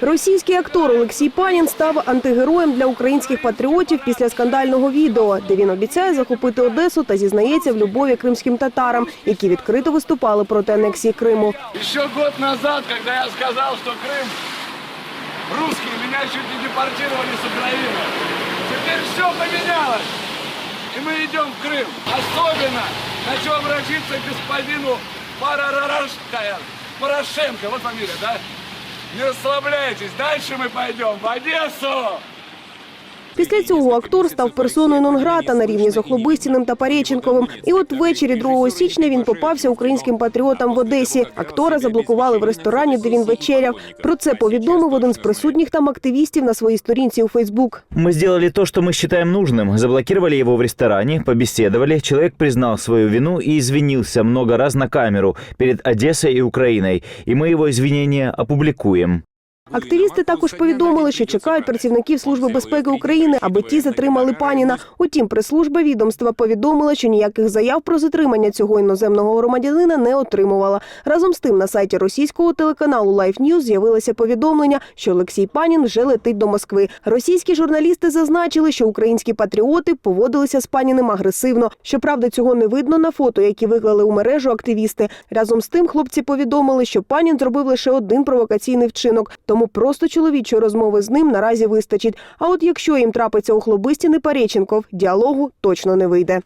Російський актор Олексій Панін став антигероєм для українських патріотів після скандального відео, де він обіцяє захопити Одесу та зізнається в любові кримським татарам, які відкрито виступали проти анексії Криму. Еще год назад, когда я сказал, что Крым русский, меня чуть не депортировали с Украины. Теперь все поменялось. И мы идем в Крым. Особенно хочу обратиться к господину Парарарашкая, Порошенко, вот фамилия, да? Не расслабляйтесь, дальше мы пойдем в Одессу. Після цього актор став персоною нон-грата на рівні з Охлобистіним та Пареченковим. І от ввечері 2 січня він попався українським патріотам в Одесі. Актора заблокували в ресторані, де він вечеряв. Про це повідомив один з присутніх там активістів на своїй сторінці у Фейсбук. Мы сделали то, что мы считаем нужным. Заблокировали его в ресторане, побеседовали. Человек признал свою вину и извинился много раз на камеру перед Одессой и Украиной. И мы его извинения опубликуем. Активісти також повідомили, що чекають працівників Служби безпеки України, аби ті затримали паніна. Утім, прес-служба відомства повідомила, що ніяких заяв про затримання цього іноземного громадянина не отримувала. Разом з тим на сайті російського телеканалу Life News з'явилося повідомлення, що Олексій Панін вже летить до Москви. Російські журналісти зазначили, що українські патріоти поводилися з паніним агресивно. Щоправда, цього не видно на фото, які виклали у мережу активісти. Разом з тим, хлопці повідомили, що панін зробив лише один провокаційний вчинок, тому просто чоловічої розмови з ним наразі вистачить. А от якщо їм трапиться у хлобисті Пареченков, діалогу точно не вийде.